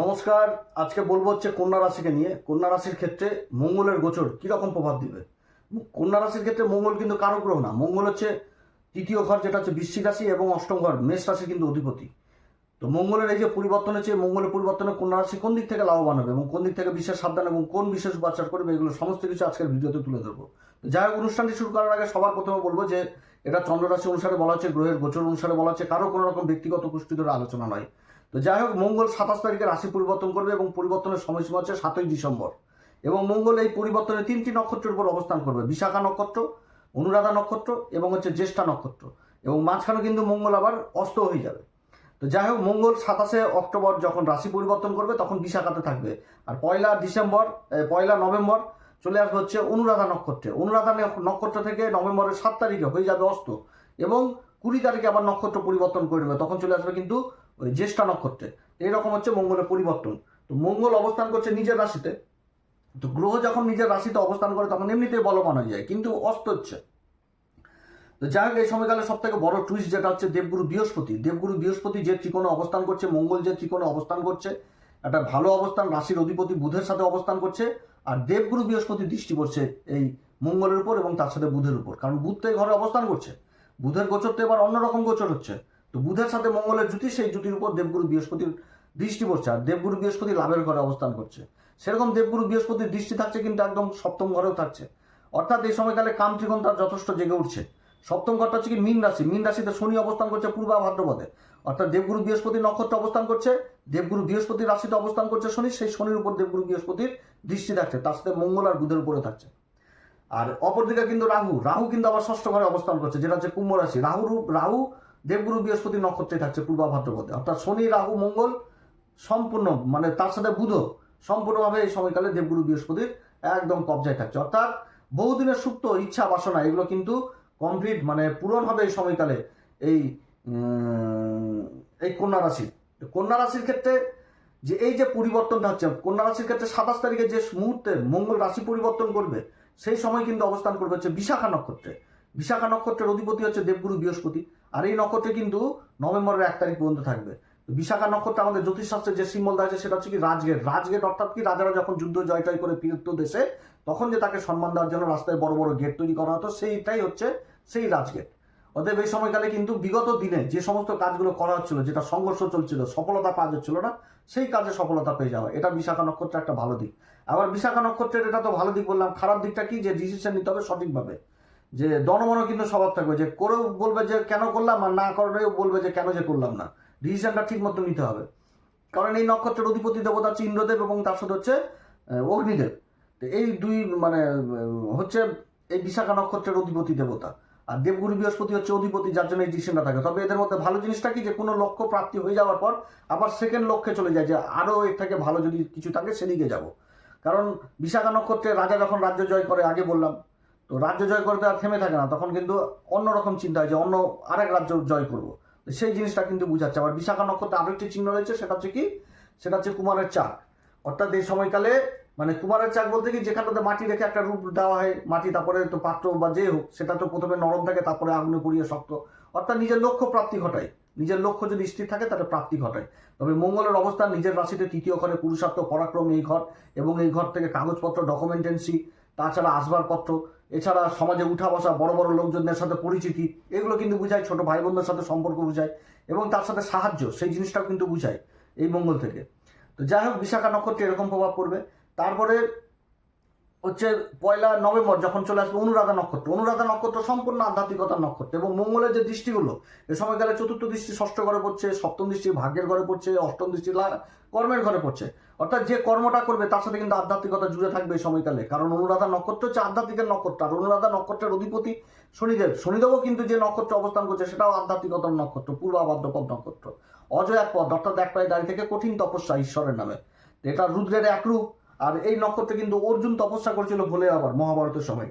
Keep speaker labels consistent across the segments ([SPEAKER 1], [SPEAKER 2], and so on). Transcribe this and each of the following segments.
[SPEAKER 1] নমস্কার, আজকে বলব হচ্ছে কন্যা রাশিকে নিয়ে। কন্যা রাশির ক্ষেত্রে মঙ্গলের গোচর কীরকম প্রভাব দিবে? কন্যা রাশির ক্ষেত্রে মঙ্গল কিন্তু কারও গ্রহ না। মঙ্গল হচ্ছে তৃতীয় ঘর, যেটা হচ্ছে বৃশ্চিক রাশি এবং অষ্টম ঘর, মেষ রাশি কিন্তু অধিপতি। তো মঙ্গলের এই যে পরিবর্তন হচ্ছে মঙ্গলের পরিবর্তনে কন্যা রাশি কোন দিক থেকে লাভবান হবে এবং কোন দিক থেকে বিশেষ সাবধান এবং কোন বিশেষ উপাচার করবে, এগুলো সমস্ত কিছু আজকের ভিডিওতে তুলে ধরবো। তো যাই হোক, অনুষ্ঠানটি শুরু করার আগে সবার প্রথমে বলব যে, এটা চন্দ্র রাশি অনুসারে বলা হচ্ছে, গ্রহের গোচর অনুসারে বলা হচ্ছে, কারও কোনো রকম ব্যক্তিগত পুষ্টি ধরে আলোচনা নয়। তো যাই হোক, মঙ্গল সাতাশ তারিখে রাশি পরিবর্তন করবে এবং পরিবর্তনের সময়সীমা হচ্ছে সাতই ডিসেম্বর। এবং মঙ্গল এই পরিবর্তনে তিনটি নক্ষত্রের উপর অবস্থান করবে, বিশাখা নক্ষত্র, অনুরাধা নক্ষত্র এবং হচ্ছে জ্যেষ্ঠা নক্ষত্র। এবং মাঝখানে কিন্তু মঙ্গল আবার অস্ত হয়ে যাবে। তো যাই হোক, মঙ্গল সাতাশে অক্টোবর যখন রাশি পরিবর্তন করবে, তখন বিশাখাতে থাকবে। আর পয়লা ডিসেম্বর পয়লা নভেম্বর চলে আসবে হচ্ছে অনুরাধা নক্ষত্রে। অনুরাধা নক্ষত্র থেকে নভেম্বরের সাত তারিখে হয়ে যাবে অস্ত। এবং কুড়ি তারিখে আবার নক্ষত্র পরিবর্তন করে দেবে তখন চলে আসবে কিন্তু ওই জ্যেষ্ঠা নক্ষত্রে। এইরকম হচ্ছে মঙ্গলের পরিবর্তন। তো মঙ্গল অবস্থান করছে নিজের রাশিতে। তো গ্রহ যখন নিজের রাশিতে অবস্থান করে, তখন এমনিতেই বলবান হয়ে যায়, কিন্তু অস্ত হচ্ছে। তো যাই হোক, এই সময়কালে সব থেকে বড় টুইস্ট যেটা হচ্ছে দেবগুরু বৃহস্পতি। দেবগুরু বৃহস্পতি যে ত্রিকোণে অবস্থান করছে, মঙ্গল যে ত্রিকোণে অবস্থান করছে, একটা ভালো অবস্থান, রাশির অধিপতি বুধের সাথে অবস্থান করছে, আর দেবগুরু বৃহস্পতি দৃষ্টি পড়ছে এই মঙ্গলের উপর এবং তার সাথে বুধের উপর। কারণ বুধ তো এই ঘরে অবস্থান করছে। বুধের গোচর তো এবার অন্যরকম গোচর হচ্ছে। তো বুধের সাথে মঙ্গলের জুতি সেই জুতির উপর দেবগুরু বৃহস্পতির দৃষ্টি পড়ছে আর দেবগুরু বৃহস্পতি লাভের ঘরে অবস্থান করছে। সেরকম দেবগুরু বৃহস্পতির দৃষ্টি থাকছে কিন্তু একদম সপ্তম ঘরেও থাকছে। অর্থাৎ এই সময়কালে কাম ত্রিকোণ তার যথেষ্ট জেগে উঠছে। সপ্তম ঘরটা হচ্ছে কি মীন রাশি। মীন রাশিতে শনি অবস্থান করছে পূর্বা ভাদ্রপদে। অর্থাৎ দেবগুরু বৃহস্পতি নক্ষত্র অবস্থান করছে। দেবগুরু বৃহস্পতি রাশিতে অবস্থান করছে শনি। সেই শনির উপর দেবগুরু বৃহস্পতির দৃষ্টি থাকছে। তার সাথে মঙ্গল আর বুধের উপরে থাকছে। আর অপরদিকে কিন্তু রাহু। রাহু কিন্তু আবার ষষ্ঠ ঘরে অবস্থান করছে, যেটা হচ্ছে কুম্ভ রাশি। রাহু রাহু দেবগুরু বৃহস্পতি নক্ষত্রে থাকছে পূর্বা ভাদ্রপদে অর্থাৎ শনি, রাহু, মঙ্গল সম্পূর্ণ মানে তার সাথে বুধ সম্পূর্ণভাবে এই সময়কালে দেবগুরু বৃহস্পতির একদম কবজায় থাকছে। অর্থাৎ বহুদিনের সুপ্ত ইচ্ছা, বাসনা, এগুলো কিন্তু কমপ্লিট মানে পূরণ হবে এই সময়কালে এই এই কন্যা রাশি কন্যা রাশির ক্ষেত্রে যে এই যে পরিবর্তনটা হচ্ছে, কন্যা রাশির ক্ষেত্রে সাতাশ তারিখে যে মুহূর্তে মঙ্গল রাশি পরিবর্তন করবে, সেই সময় কিন্তু অবস্থান করবে হচ্ছে বিশাখা নক্ষত্রে। বিশাখা নক্ষত্রের অধিপতি হচ্ছে দেবগুরু বৃহস্পতি। আর এই নক্ষত্রে কিন্তু নভেম্বরের এক তারিখ পর্যন্ত থাকবে। বিশাখা নক্ষত্র আমাদের জ্যোতিষশাস্ত্রে যে সিম্বল আছে, সেটা হচ্ছে কি রাজগেট। রাজগেট অর্থাৎ কি রাজারা যখন যুদ্ধ জয় টয় করে ফিরত দেশে, তখন যে তাকে সম্মান দেওয়ার জন্য রাস্তায় বড় বড় গেট তৈরি করা হতো, সেইটাই হচ্ছে সেই রাজগেট। অতএব এই সময়কালে কিন্তু বিগত দিনে যে সমস্ত কাজগুলো করা হচ্ছিল, যেটা সংঘর্ষ চলছিল, সফলতা পাওয়া যাচ্ছিল না, সেই কাজে সফলতা পেয়ে যাওয়া। এটা বিশাখা নক্ষত্রের একটা ভালো দিক। আবার বিশাখা নক্ষত্রের এটা তো ভালো দিক বললাম, খারাপ দিকটা কি? যে ডিসিশন নিতে হবে সঠিকভাবে। যে দনমন কিন্তু স্বভাব থাকবে যে করেও বলবে যে কেন করলাম আর না করেও বলবে যে কেন যে করলাম না। ডিসিশনটা ঠিক মতো নিতে হবে। কারণ এই নক্ষত্রের অধিপতি দেবতা হচ্ছে ইন্দ্রদেব এবং তার সাথে হচ্ছে অগ্নিদেব। তো এই দুই মানে হচ্ছে এই বিশাখা নক্ষত্রের অধিপতি দেবতা। আর দেবগুরু বৃহস্পতি হচ্ছে অধিপতি, যার জন্য এই ডিসিশনটা থাকে। তবে এদের মধ্যে ভালো জিনিসটা কি? যে কোনো লক্ষ্য প্রাপ্তি হয়ে যাওয়ার পর আবার সেকেন্ড লক্ষ্যে চলে যায় যে আরও এর থেকে ভালো যদি কিছু থাকে সেদিকে যাব। কারণ বিশাখা নক্ষত্রে রাজা যখন রাজ্য জয় করে, আগে বললাম তো রাজ্য জয় করতে আর থেমে থাকে না, তখন কিন্তু অন্যরকম চিন্তা হয় যে অন্য আরেক রাজ্য জয় করব। সেই জিনিসটা কিন্তু বুঝাচ্ছে। আবার বিশাখা নক্ষত্রে আরেকটি চিহ্ন রয়েছে, সেটা হচ্ছে কি? সেটা হচ্ছে কুমারের চাক। অর্থাৎ এই সময়কালে মানে কুমারের চাক বলতে কি? যেখানটাতে মাটি রেখে একটা রূপ দেওয়া হয়, মাটি, তারপরে তো পাত্র বা যে হোক, সেটা তো প্রথমে নরম থাকে, তারপরে আগুনে পুড়িয়ে শক্ত। অর্থাৎ নিজের লক্ষ্য প্রাপ্তি ঘটায়। নিজের লক্ষ্য যদি স্থির থাকে, তাহলে প্রাপ্তি ঘটায়। তবে মঙ্গলের অবস্থান, নিজের রাশিতে তৃতীয় ঘরে পুরুষার্থ, পরাক্রম, এই ঘর এবং এই ঘর থেকে কাগজপত্র ডকুমেন্টেন্সি তাছাড়া আসবাবপত্র, এছাড়া সমাজে উঠা বসা বড় বড় লোকজনদের সাথে পরিচিতি, এগুলো কিন্তু বুঝায়, ছোট ভাই বোনদের সাথে সম্পর্ক বুঝায় এবং তার সাথে সাহায্য, সেই জিনিসটাও কিন্তু বুঝায় এই মঙ্গল থেকে। তো যাই হোক, বিশাখা নক্ষত্রে এরকম প্রভাব পড়বে। তারপরে হচ্ছে পয়লা নভেম্বর যখন চলে আসবে অনুরাধা নক্ষত্র। অনুরাধা নক্ষত্র সম্পূর্ণ আধ্যাত্মিকতার নক্ষত্র এবং মঙ্গলের যে দৃষ্টিগুলো, এ সময়কালে চতুর্থ দৃষ্টি ষষ্ঠ ঘরে পড়ছে, সপ্তম দৃষ্টি ভাগ্যের ঘরে পড়ছে, অষ্টম দৃষ্টি কর্মের ঘরে পড়ছে। অর্থাৎ যে কর্মটা করবে তার সাথে কিন্তু আধ্যাত্মিকতা জুড়ে থাকবে এই সময়কালে। কারণ অনুরাধা নক্ষত্র হচ্ছে আধ্যাত্মিকের নক্ষত্র আর অনুরাধা নক্ষত্রের অধিপতি শনিদেব। শনিদেবও কিন্তু যে নক্ষত্র অবস্থান করছে সেটাও আধ্যাত্মিকতার নক্ষত্র, পূর্বাবাদ্যপদ নক্ষত্র। অজয় এক পদ, অর্থাৎ এক পায়ে দাঁড়িয়ে থেকে কঠিন তপস্যা ঈশ্বরের নামে। এটা রুদ্রের এক রূপ। আর এই নক্ষত্রে কিন্তু অর্জুন তপস্যা করেছিল ভোলে আবার মহাভারতের সময়।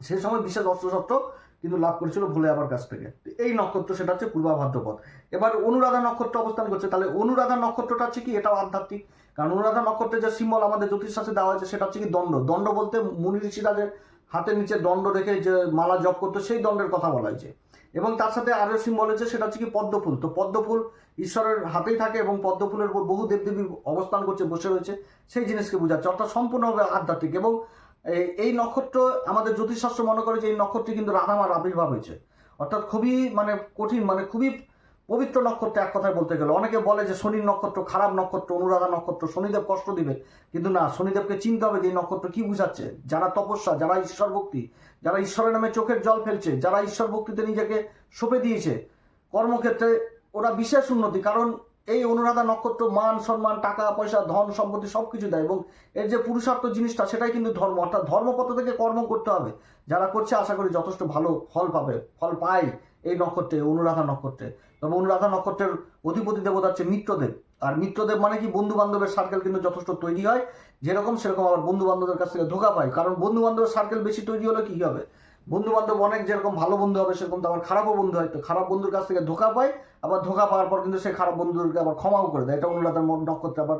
[SPEAKER 1] সেই সময় বিশেষ অস্ত্রশস্ত্র কিন্তু লাভ করেছিল ভোলে আবার কাছ থেকে। এই নক্ষত্র সেটা হচ্ছে পূর্বা ভাদ্রপদ এবার অনুরাধা নক্ষত্র অবস্থান করছে। তাহলে অনুরাধা নক্ষত্রটা হচ্ছে কি? এটাও আধ্যাত্মিক। কারণ অনুরাধা নক্ষত্রের যে সিম্বল আমাদের জ্যোতিষশাস্ত্রে দেওয়া হয়েছে, সেটা হচ্ছে কি দণ্ড। দণ্ড বলতে মুনি ঋষিরা যে হাতের নিচে দণ্ড রেখে যে মালা জপ করতো, সেই দণ্ডের কথা বলা হয়েছে। এবং তার সাথে আরও সিম্বল হচ্ছে সেটা হচ্ছে কি পদ্মফুল। তো পদ্মফুল ঈশ্বরের হাতেই থাকে এবং পদ্মফুলের উপর বহু দেবদেবী অবস্থান করছে, বসে রয়েছে। সেই জিনিসকে বোঝাচ্ছে, অর্থাৎ সম্পূর্ণভাবে আধ্যাত্মিক। এবং এই- এই নক্ষত্র আমাদের জ্যোতিষশাস্ত্র মনে করে যে এই নক্ষত্রটি কিন্তু রাধামার আবির্ভাব হয়েছে। অর্থাৎ খুবই মানে কঠিন মানে খুবই পবিত্র নক্ষত্র এক কথায় বলতে গেলে অনেকে বলে যে শনির নক্ষত্র খারাপ নক্ষত্র অনুরাধা নক্ষত্র, শনিদেব কষ্ট দিবে। কিন্তু না, শনিদেবকে চিনতে হবে যে এই নক্ষত্র কি বুঝাচ্ছে। যারা তপস্যা, যারা ঈশ্বর ভক্তি, যারা ঈশ্বরের নামে চোখের জল ফেলছে, যারা ঈশ্বর ভক্তিতে নিজেকে সঁপে দিয়েছে, কর্মক্ষেত্রে ওরা বিশেষ উন্নতি, কারণ এই অনুরাধা নক্ষত্র মান, সম্মান, টাকা, পয়সা, ধন, সম্পত্তি সব কিছু দেয় এবং এর যে পুরুষার্থ জিনিসটা সেটাই কিন্তু ধর্ম। অর্থাৎ ধর্মপথ থেকে কর্ম করতে হবে। যারা করছে, আশা করি যথেষ্ট ভালো ফল পাবে, ফল পায়। এই নক্ষত্রে, অনুরাধা নক্ষত্রে। তবে অনুরাধা নক্ষত্রের অধিপতি দেবতা হচ্ছে মিত্রদেব। আর মিত্রদেব মানে কি? বন্ধু বান্ধবের সার্কেল কিন্তু যথেষ্ট তৈরি হয়। যেরকম সেরকম আবার বন্ধু বান্ধবের কাছ থেকে ধোকা পায়। কারণ বন্ধু বান্ধবের সার্কেল বেশি তৈরি হলে কি হবে? বন্ধু বান্ধব অনেক যেরকম ভালো বন্ধু হবে, সেরকম তো আবার খারাপও বন্ধু হয়। তো খারাপ বন্ধুর কাছ থেকে ধোকা পায়, আবার ধোকা পাওয়ার পর কিন্তু সে খারাপ বন্ধুদেরকে আবার ক্ষমাও করে দেয়। এটা অনুরাধার নক্ষত্রে আবার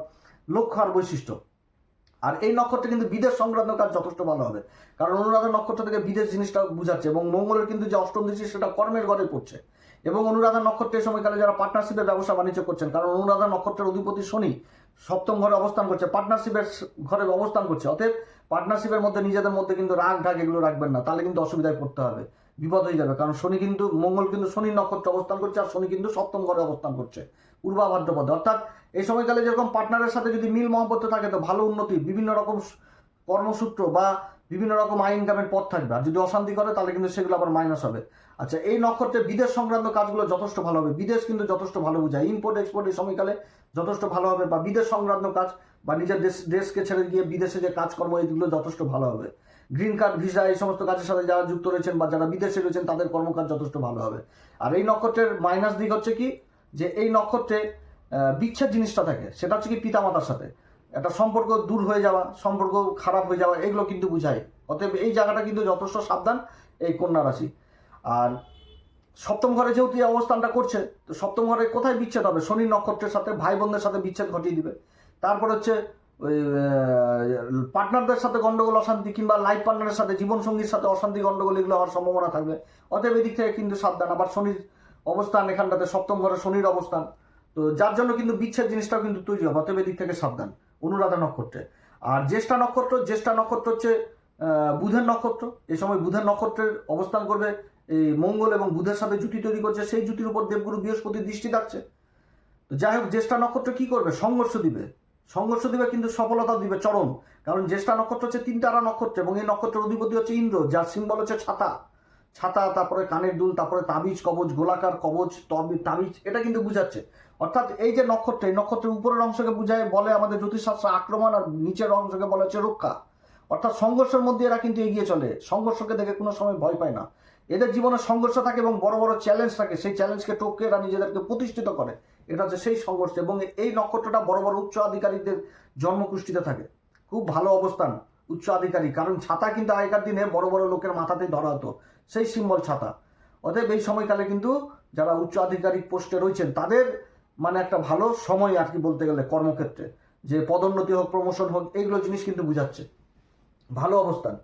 [SPEAKER 1] লক্ষ্য আর বৈশিষ্ট্য। আর এই নক্ষত্রে কিন্তু বিদেশ সংক্রান্ত কাজ যথেষ্ট ভালো হবে। কারণ অনুরাধা নক্ষত্র থেকে বিদেশ জিনিসটা বুঝাচ্ছে এবং মঙ্গলের কিন্তু যে অষ্টম দৃষ্টি, সেটা কর্মের ঘরে পড়ছে। এবং অনুরাধা নক্ষত্রের সময়কালে যারা পার্টনারশিপের ব্যবসা বাণিজ্য করছেন, কারণ অনুরাধা নক্ষত্রের অধিপতি শনি সপ্তম ঘরে অবস্থান করছে পার্টনারশিপের ঘরে অবস্থান করছে। অতএব পার্টনারশিপের মধ্যে নিজেদের মধ্যে কিন্তু রাগ ঢাক এগুলো রাখবেন না, তাহলে কিন্তু অসুবিধায় পড়তে হবে, বিপদ হয়ে যাবে। কারণ শনি কিন্তু, মঙ্গল কিন্তু শনির নক্ষত্রে অবস্থান করছে আর শনি কিন্তু সপ্তম ঘরে অবস্থান করছে। পূর্বা ভাদ্রপদে অর্থাৎ এই সময়কালে যেরকম পার্টনারের সাথে যদি মিল মহব্বত থাকে, তো ভালো উন্নতি, বিভিন্ন রকম কর্মসূত্র বা বিভিন্ন রকম আয় ইনকামের পথ থাকবে। আর যদি অশান্তি করে, তাহলে কিন্তু সেগুলো আবার মাইনাস হবে। আচ্ছা এই নক্ষত্রে বিদেশ সংক্রান্ত কাজগুলো যথেষ্ট ভালো হবে। বিদেশ কিন্তু যথেষ্ট ভালো বোঝায়। ইম্পোর্ট এক্সপোর্ট এই সময়কালে যথেষ্ট ভালো হবে বা বিদেশ সংক্রান্ত কাজ বা নিজের দেশ, দেশকে ছেড়ে গিয়ে বিদেশে যে কাজকর্ম এইগুলো যথেষ্ট ভালো হবে। গ্রিন কার্ড ভিসা এই সমস্ত কাজের সাথে যারা যুক্ত রয়েছেন বা যারা বিদেশে রয়েছেন, তাদের কর্মকাজ যথেষ্ট ভালো হবে। আর এই নক্ষত্রের মাইনাস দিক হচ্ছে কি? যে এই নক্ষত্রে বিচ্ছেদ জিনিসটা থাকে, সেটা হচ্ছে কি পিতামাতার সাথে। একটা সম্পর্ক দূর হয়ে যাওয়া, সম্পর্ক খারাপ হয়ে যাওয়া, এগুলো কিন্তু বুঝায়। অতএব এই জায়গাটা কিন্তু যথেষ্ট সাবধান এই কন্যা রাশি। আর সপ্তম ঘরে যেহেতু এই অবস্থানটা করছে, তো সপ্তম ঘরে কোথায় বিচ্ছেদ হবে? শনি নক্ষত্রের সাথে ভাই বোনদের সাথে বিচ্ছেদ ঘটিয়ে দিবে। তারপর হচ্ছে, ওই পার্টনারদের সাথে গন্ডগোল, অশান্তি, কিংবা লাইফ পার্টনারের সাথে, জীবনসঙ্গীর সাথে অশান্তি, গন্ডগোল, এগুলো হওয়ার সম্ভাবনা থাকবে। অতএব এদিক থেকে কিন্তু সাবধান। আবার শনির অবস্থান, এখানটাতে সপ্তম ঘরে শনির অবস্থান। তো যার জন্য কিন্তু বিচ্ছেদ জিনিসটাও কিন্তু তৈরি হবে অতএব এদিক থেকে সাবধান। অনুরাধা নক্ষত্রে। আর জ্যেষ্ঠা নক্ষত্র জ্যেষ্ঠা নক্ষত্র হচ্ছে বুধের নক্ষত্র। এই সময় বুধের নক্ষত্রের অবস্থান করবে, এই মঙ্গল এবং বুধের সাথে জুতি তৈরি করছে। সেই জুতির উপর দেবগুরু বৃহস্পতির দৃষ্টি থাকছে। তো যাই হোক, জ্যেষ্ঠা নক্ষত্র কি করবে? সংঘর্ষ দিবে। সংঘর্ষ দিবে কিন্তু সফলতা দিবে, চরম। কারণ জ্যেষ্ঠা নক্ষত্র হচ্ছে তিনটারা নক্ষত্র এবং এই নক্ষত্রের অধিপতি হচ্ছে ইন্দ্র, যার সিম্বল হচ্ছে ছাতা। ছাতা, তারপরে কানের দুল, তারপরে তাবিজ কবচ গোলাকার কবচ তবি- তাবিজ, এটা কিন্তু বুঝাচ্ছে। অর্থাৎ এই যে নক্ষত্র, এই নক্ষত্রের উপরের অংশকে বুঝায়, বলে আমাদের জ্যোতিষশাস্ত্র আক্রমণ আর নিচের অংশকে বলা হচ্ছে রক্ষা। অর্থাৎ সংঘর্ষের মধ্যে এরা কিন্তু এগিয়ে চলে। সংঘর্ষকে দেখে কোনো সময় ভয় পায় না। এদের জীবনে সংঘর্ষ থাকে এবং বড় বড় চ্যালেঞ্জ থাকে। সেই চ্যালেঞ্জকে টপকে এরা নিজেদেরকে প্রতিষ্ঠিত করে। এটা হচ্ছে সেই সংঘর্ষ এবং এই নক্ষত্রটা বড় বড় উচ্চ আধিকারিকদের জন্মকুষ্ঠিতে থাকে। খুব ভালো অবস্থান উচ্চ আধিকারিক। কারণ ছাতা কিন্তু আগেকার দিনে বড় বড় লোকের মাথাতেই ধরা হতো। সেই সিম্বল ছাতা। অতএব এই সময়কালে কিন্তু যারা উচ্চ আধিকারিক পোস্টে রয়েছেন, তাদের মানে একটা ভালো সময় আর কি বলতে গেলে কর্মক্ষেত্রে। যে পদোন্নতি হোক প্রমোশন হোক, এইগুলো জিনিস কিন্তু বুঝাচ্ছে। ভালো অবস্থান।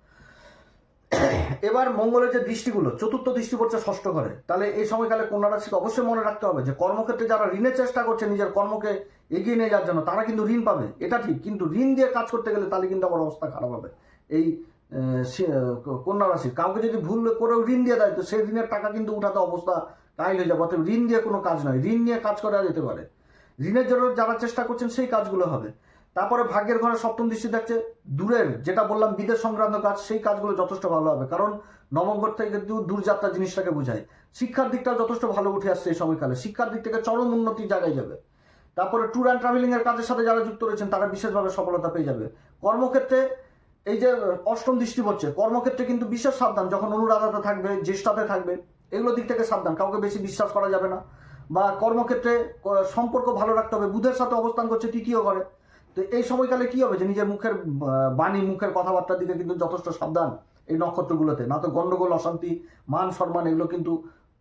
[SPEAKER 1] এবার মঙ্গলের যে দৃষ্টিগুলো, চতুর্থ দৃষ্টি পড়ছে ষষ্ঠ ঘরে। তাহলে এই সময়কালে কন্যা রাশিকে অবশ্যই মনে রাখতে হবে যে কর্মক্ষেত্রে যারা ঋণের চেষ্টা করছে, নিজের কর্মকে এগিয়ে নিয়ে যাওয়ার জন্য, তারা কিন্তু ঋণ পাবে। এটা ঠিক, কিন্তু ঋণ দিয়ে কাজ করতে গেলে তাহলে কিন্তু আবার অবস্থা খারাপ হবে। এই কন্যা রাশি কাউকে যদি ভুল করেও ঋণ দিয়ে দেয়, তো সেই ঋণের টাকা কিন্তু উঠাতে অবস্থা কাহিল হয়ে যাবে। অতএব ঋণ দিয়ে কোনো কাজ নয়। ঋণ নিয়ে কাজ করা যেতে পারে। ঋণের জন্য যারা চেষ্টা করছেন, সেই কাজগুলো হবে। তারপরে ভাগ্যের ঘরে সপ্তম দৃষ্টি দেখছে দূরের, যেটা বললাম, বিদেশ সংক্রান্ত কাজ, সেই কাজগুলো যথেষ্ট ভালো হবে। কারণ নবম ঘর থেকে কিন্তু দূরযাত্রা জিনিসটাকে বোঝায়। শিক্ষার দিকটা যথেষ্ট ভালো উঠে আসছে এই সময়কালে। শিক্ষার দিক থেকে চরম উন্নতি জায়গায় যাবে। তারপরে ট্যুর অ্যান্ড ট্রাভেলিং এর কাজের সাথে যারা যুক্ত রয়েছেন, তারা বিশেষভাবে সফলতা পেয়ে যাবে। কর্মক্ষেত্রে এই যে, অষ্টম দৃষ্টি পড়ছে, কর্মক্ষেত্রে কিন্তু বিশেষ সাবধান, যখন অনুরাধাতে থাকবে, জ্যেষ্ঠাতে থাকবে, এগুলো দিক থেকে সাবধান, কাউকে বেশি বিশ্বাস করা যাবে না। বা কর্মক্ষেত্রে সম্পর্ক ভালো রাখতে হবে, বুধের সাথে অবস্থান করছে তৃতীয় ঘরে তো এই সময়কালে কি হবে যে, নিজের মুখের বাণী, মুখের কথাবার্তার দিকে কিন্তু যথেষ্ট সাবধান এই নক্ষত্রগুলোতে। না তো গণ্ডগোল অশান্তি, মান সম্মান, এগুলো কিন্তু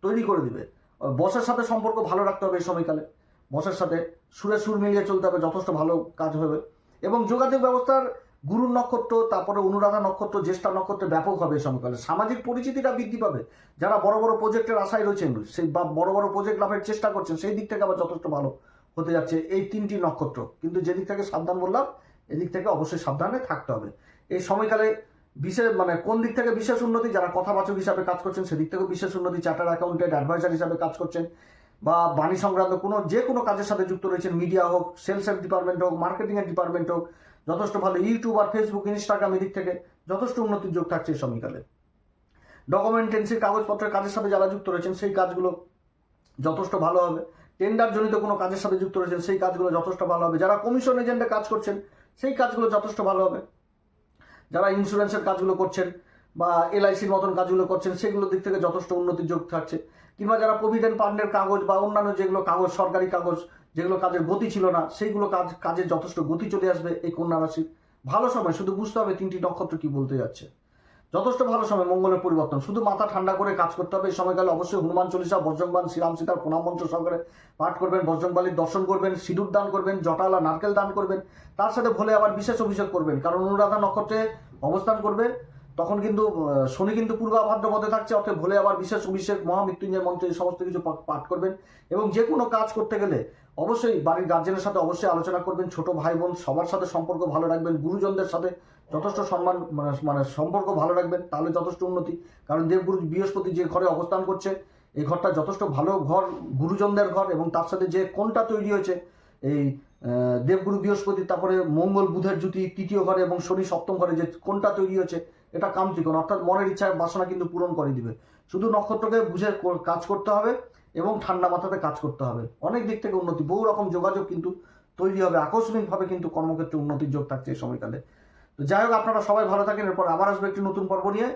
[SPEAKER 1] তৈরি করে দিবে। বসের সাথে সম্পর্ক ভালো রাখতে হবে এই সময়কালে। বসের সাথে সুরে সুর মিলিয়ে চলতে হবে, যথেষ্ট ভালো কাজ হবে। এবং যোগাযোগ ব্যবস্থার গুরুর নক্ষত্র, তারপরে অনুরাধা নক্ষত্র, জ্যেষ্ঠা নক্ষত্র ব্যাপক হবে এই সময়কালে সামাজিক পরিচিতিটা বৃদ্ধি পাবে। যারা বড় বড় প্রজেক্টের আশায় রয়েছেন, সেই বা বড় বড় প্রজেক্ট লাভের চেষ্টা করছেন, সেই দিক থেকে আবার যথেষ্ট ভালো হতে যাচ্ছে এই তিনটি নক্ষত্র। কিন্তু যেদিক থেকে সাবধান বললাম, এদিক থেকে অবশ্যই সাবধানে থাকতে হবে। এই সময়কালে বিশেষ মানে কোন দিক থেকে বিশেষ উন্নতি, যারা কথাবাচক হিসাবে কাজ করছেন, সেদিক থেকেও বিশেষ উন্নতি চার্টার অ্যাকাউন্টেন্ট, অ্যাডভাইজার হিসাবে কাজ করছেন, বা বাণী সংক্রান্ত কোনো যে কোনো কাজের সাথে যুক্ত রয়েছেন, মিডিয়া হোক সেলসের ডিপার্টমেন্ট হোক মার্কেটিংয়ের ডিপার্টমেন্ট হোক যথেষ্ট ভালো ইউটিউব আর ফেসবুক ইনস্টাগ্রাম এদিক থেকে যথেষ্ট উন্নতির যোগ থাকছে এই সময়কালে ডকুমেন্টেন্সির কাগজপত্রের কাজের সাথে যারা যুক্ত রয়েছেন, সেই কাজগুলো যথেষ্ট ভালো হবে। টেন্ডার জনিত কোনো কাজের সাথে যুক্ত রয়েছেন, সেই কাজগুলো যথেষ্ট ভালো হবে। যারা কমিশন এজেন্টে কাজ করছেন, সেই কাজগুলো যথেষ্ট ভালো হবে। যারা ইন্স্যুরেন্সের কাজগুলো করছেন বা এলআইসির মতন কাজগুলো করছেন, সেগুলোর দিক থেকে যথেষ্ট উন্নতির যোগ থাকছে। কিংবা যারা প্রভিডেন্ট ফান্ডের কাগজ বা অন্যান্য যেগুলো কাগজ, সরকারি কাগজ যেগুলো কাজের গতি ছিল না, সেইগুলো কাজ, কাজের যথেষ্ট গতি চলে আসবে এই কন্যা রাশির। ভালো সময়, শুধু বুঝতে হবে তিনটি নক্ষত্র কি বলতে যাচ্ছে। যথেষ্ট ভালো সময়, মঙ্গলের পরিবর্তন। শুধু মাথা ঠান্ডা করে কাজ করতে হবে, এই সময়কালে অবশ্যই হনুমান চল্লিশা বজ্রংবান শ্রীরাম সীতার প্রণাম মন্ত্র সহকারে পাঠ করবেন, বজ্রংবালির দর্শন করবেন, সিঁদুর দান করবেন, জটালা, নারকেল দান করবেন। তার সাথে ভোলে আবার বিশেষ অভিষেক করবেন, কারণ অনুরাধা নক্ষত্রে অবস্থান করবে তখন কিন্তু শনি কিন্তু পূর্বাভাদ্র পদে থাকছে অর্থাৎ ভোলে আবার বিশেষ অভিষেক, মহামৃত্যুঞ্জয় মন্ত্রে সমস্ত কিছু পাঠ করবেন। এবং যে কোনো কাজ করতে গেলে অবশ্যই বাড়ির গার্জেনের সাথে অবশ্যই আলোচনা করবেন, ছোট ভাই বোন সবার সাথে সম্পর্ক ভালো রাখবেন, গুরুজনদের সাথে যথেষ্ট সম্মান মানে মানে সম্পর্ক ভালো রাখবেন, তাহলে যথেষ্ট উন্নতি। কারণ দেবগুরু বৃহস্পতি যে ঘরে অবস্থান করছে, এই ঘরটা যথেষ্ট ভালো ঘর, গুরুজনদের ঘর, এবং তার সাথে যে কোনটা তৈরি হয়েছে, এই দেবগুরু বৃহস্পতি, তারপরে মঙ্গল বুধের জুতি তৃতীয় ঘরে এবং শনি সপ্তম ঘরে যে কোনটা তৈরি হয়েছে এটা কামত্রিকোণ অর্থাৎ মনের ইচ্ছা বাসনা কিন্তু পূরণ করে দিবে। শুধু নক্ষত্রকে বুঝে কাজ করতে হবে এবং ঠান্ডা মাথাতে কাজ করতে হবে। অনেক দিক থেকে উন্নতি, বহু রকম যোগাযোগ কিন্তু তৈরি হবে। আকস্মিকভাবে কিন্তু কর্মক্ষেত্রে উন্নতির যোগ থাকছে এই সময়কালে। তো যাই হোক, আপনারা সবাই ভালো থাকেন। এরপর আবার আসবে একটি নতুন পর্ব নিয়ে।